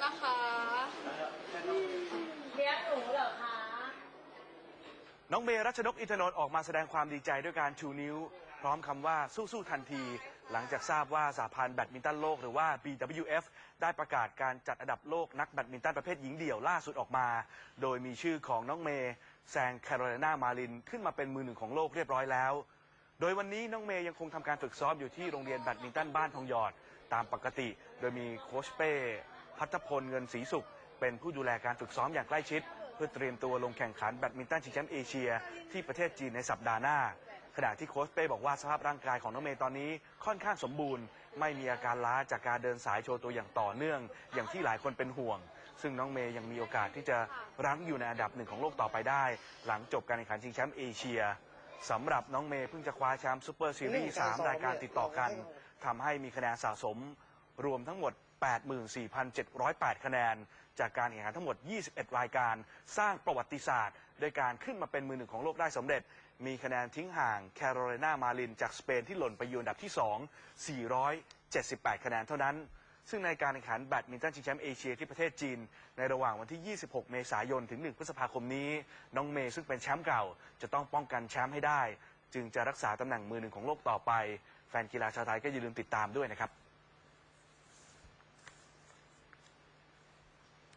แล้วนะคะ เลี้ยงหนูเหรอคะน้องเมรัชนกอินทนนท์ออกมาแสดงความดีใจด้วยการชูนิ้ว พร้อมคำว่าสู้ๆทันที หลังจากทราบว่าสหพันธ์แบดมินตันโลกหรือว่า BWF ได้ประกาศการจัดอันดับโลกนักแบดมินตันประเภทหญิงเดี่ยวล่าสุดออกมา โดยมีชื่อของน้องเมย์แซงแคโรไลนามาลิน ขึ้นมาเป็นมือหนึ่งของโลกเรียบร้อยแล้ว โดยวันนี้น้องเมย์ยังคงทำการฝึกซ้อมอยู่ที่โรงเรียนแบดมินตันบ้านทองหยอดตามปกติ โดยมีโค้ชเป้ พัฒพลเงินศรีสุข เป็นผู้ดูแลการฝึกซ้อมอย่างใกล้ชิด เพื่อเตรียมตัวลงแข่งขันแบดมินตันชิงแชมป์เอเชีย ที่ประเทศจีนในสัปดาห์หน้า ขณะที่โค้ชเป้บอกว่าสภาพร่างกายของน้องเมย์ตอนนี้ค่อนข้างสมบูรณ์ ไม่มีอาการล้าจากการเดินสายโชว์ตัวอย่างต่อเนื่อง อย่างที่หลายคนเป็นห่วง ซึ่งน้องเมย์ยังมีโอกาสที่จะรั้งอยู่ในอันดับหนึ่งของโลกต่อไปได้ หลังจบการแข่งขันชิงแชมป์เอเชียสำหรับน้องเมย์เพิ่งจะคว้าแชมป์ซูเปอร์ซีรีส์สามรายการติดต่อกันทำให้มีคะแนนสะสมรวมทั้งหมด 84,708 คะแนน จากการแข่งขันทั้งหมด 21 รายการ สร้างประวัติศาสตร์ โดยการขึ้นมาเป็นมือหนึ่งของโลกได้สำเร็จ มีคะแนนทิ้งห่างแคโรไลนามาลินจากสเปนที่หล่นไปอยู่อันดับที่ 2 478 คะแนนเท่านั้นซึ่งในการแข่งขันแบดมินตันชิงแชมป์เอเชียที่ประเทศจีน ในระหว่างวันที่ 26 เมษายน ถึง 1 พฤษภาคมนี้ น้องเมย์ซึ่งเป็นแชมป์เก่า จะต้องป้องกันแชมป์ให้ได้ จึงจะรักษาตำแหน่งมือหนึ่งของโลกต่อไป แฟนกีฬาชาวไทยก็อย่าลืมติดตามด้วยนะครับ